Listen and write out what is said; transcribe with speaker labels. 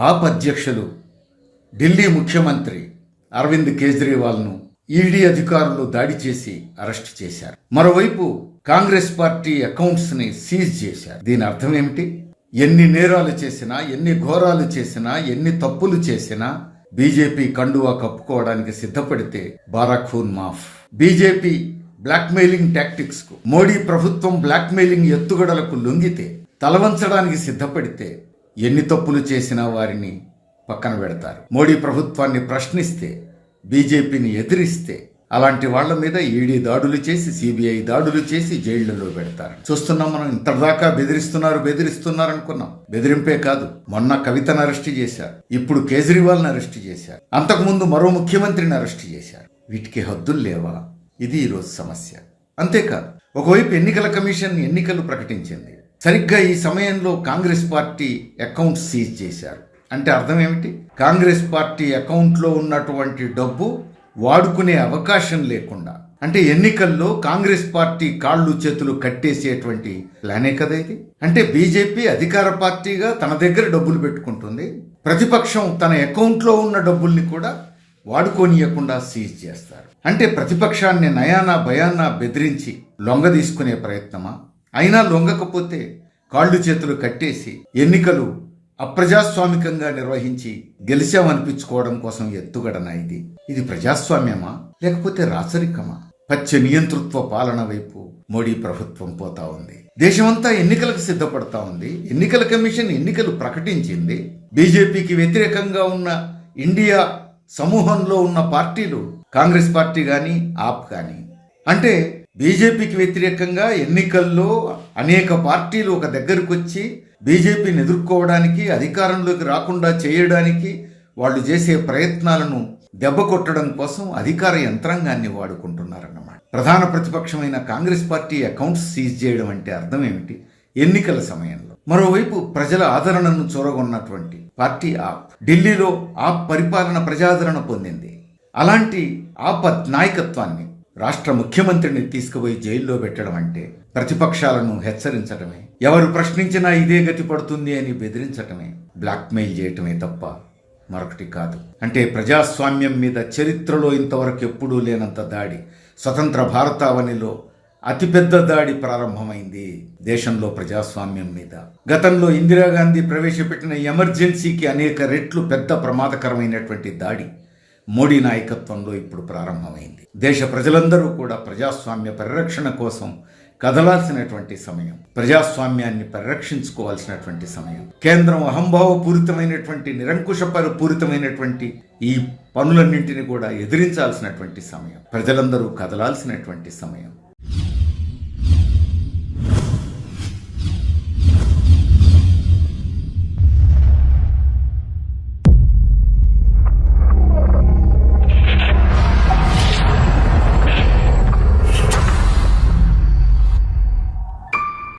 Speaker 1: ఆప్ అధ్యక్షులు ఢిల్లీ ముఖ్యమంత్రి అరవింద్ కేజ్రీవాల్ను ఈడీ అధికారులు దాడి చేసి అరెస్ట్ చేశారు. మరోవైపు కాంగ్రెస్ పార్టీ అకౌంట్స్ని సీజ్ చేశారు. దీని అర్థం ఏమిటి? ఎన్ని నేరాలు చేసినా ఎన్ని ఘోరాలు చేసినా ఎన్ని తప్పులు చేసినా బీజేపీ కండువా కప్పుకోవడానికి సిద్ధపడితే బారాఖూన్ మాఫ్. బీజేపీ బ్లాక్మెయిలింగ్ టాక్టిక్స్కు మోడీ ప్రభుత్వం బ్లాక్మెయిలింగ్ ఎత్తుగడలకు లొంగితే తలవంచడానికి సిద్ధపడితే ఎన్ని తప్పులు చేసినా వారిని పక్కన పెడతారు. మోడీ ప్రభుత్వాన్ని ప్రశ్నిస్తే బీజేపీని ఎదిరిస్తే అలాంటి వాళ్ళ మీద ఈడీ దాడులు చేసి సిబిఐ దాడులు చేసి జైళ్ళలో పెడతారు. చూస్తున్నాం మనం ఇంతదాకా బెదిరిస్తున్నారు బెదిరిస్తున్నారు అనుకున్నాం. బెదిరింపే కాదు మొన్న కవితను అరెస్ట్ చేశారు. ఇప్పుడు కేజ్రీవాల్ని అరెస్ట్ చేశారు. అంతకుముందు మరో ముఖ్యమంత్రిని అరెస్ట్ చేశారు. వీటికి హద్దులు లేవా? ఇది ఈరోజు సమస్య. అంతేకాదు ఒకవైపు ఎన్నికల కమిషన్ ఎన్నికలు ప్రకటించింది. సరిగ్గా ఈ సమయంలో కాంగ్రెస్ పార్టీ అకౌంట్ సీజ్ చేశారు. అంటే అర్థం ఏమిటి? కాంగ్రెస్ పార్టీ అకౌంట్లో ఉన్నటువంటి డబ్బు వాడుకునే అవకాశం లేకుండా. అంటే ఎన్నికల్లో కాంగ్రెస్ పార్టీ కాళ్ళు చేతులు కట్టేసేటువంటి ప్లానే కదా ఇది? అంటే బీజేపీ అధికార పార్టీగా తన దగ్గర డబ్బులు పెట్టుకుంటుంది. ప్రతిపక్షం తన అకౌంట్లో ఉన్న డబ్బుల్ని కూడా వాడుకోనియకుండా సీజ్ చేస్తారు. అంటే ప్రతిపక్షాన్ని నయానా భయానా బెదిరించి లొంగ తీసుకునే ప్రయత్నమా? అయినా లొంగకపోతే కాళ్ళు చేతులు కట్టేసి ఎన్నికలు అప్రజాస్వామికంగా నిర్వహించి గెలిచామనిపించుకోవడం కోసం ఎత్తుగడనా ఇది. ఇది ప్రజాస్వామ్యమా? లేకపోతే రాచరికమా? పచ్చ నియంతృత్వ పాలన వైపు మోడీ ప్రభుత్వం పోతా ఉంది. దేశమంతా ఎన్నికలకు సిద్ధపడతా ఉంది. ఎన్నికల కమిషన్ ఎన్నికలు ప్రకటించింది. బీజేపీకి వ్యతిరేకంగా ఉన్న ఇండియా సమూహంలో ఉన్న పార్టీలు కాంగ్రెస్ పార్టీ కానీ ఆప్ కానీ అంటే బీజేపీకి వ్యతిరేకంగా ఎన్నికల్లో అనేక పార్టీలు ఒక దగ్గరకు వచ్చి బీజేపీని ఎదుర్కోవడానికి అధికారంలోకి రాకుండా చేయడానికి వాళ్ళు చేసే ప్రయత్నాలను దెబ్బ కొట్టడం కోసం అధికార యంత్రాంగాన్ని వాడుకుంటున్నారన్నమాట. ప్రధాన ప్రతిపక్షమైన కాంగ్రెస్ పార్టీ అకౌంట్స్ సీజ్ చేయడం అంటే అర్థం ఏమిటి? ఎన్నికల సమయంలో. మరోవైపు ప్రజల ఆదరణను చూరగొన్నటువంటి పార్టీ ఆప్. ఢిల్లీలో ఆప్ పరిపాలన ప్రజాదరణ పొందింది. అలాంటి ఆప్ నాయకత్వాన్ని రాష్ట్ర ముఖ్యమంత్రిని తీసుకుపోయి జైల్లో పెట్టడం అంటే ప్రతిపక్షాలను హెచ్చరించడమే ఎవరు ప్రశ్నించినా ఇదే గతి పడుతుంది అని బెదిరించటమే. బ్లాక్మెయిల్ చేయటమే తప్ప మరొకటి కాదు. అంటే ప్రజాస్వామ్యం మీద చరిత్రలో ఇంతవరకు ఎప్పుడూ లేనంత దాడి స్వతంత్ర భారతావనిలో అతిపెద్ద దాడి ప్రారంభమైంది దేశంలో ప్రజాస్వామ్యం మీద. గతంలో ఇందిరాగాంధీ ప్రవేశపెట్టిన ఎమర్జెన్సీకి అనేక రెట్లు పెద్ద ప్రమాదకరమైనటువంటి దాడి. మోడీ నాయకత్వంలో ఇప్పుడు ప్రారంభమైంది. దేశ ప్రజలందరూ కూడా ప్రజాస్వామ్య పరిరక్షణ కోసం కదలాల్సినటువంటి సమయం ప్రజాస్వామ్యాన్ని పరిరక్షించుకోవాల్సినటువంటి సమయం కేంద్రం అహంభావపూరితమైనటువంటి నిరంకుశపర పూరితమైనటువంటి ఈ పనులన్నింటినీ కూడా ఎదిరించాల్సినటువంటి సమయం ప్రజలందరూ కదలాల్సినటువంటి సమయం.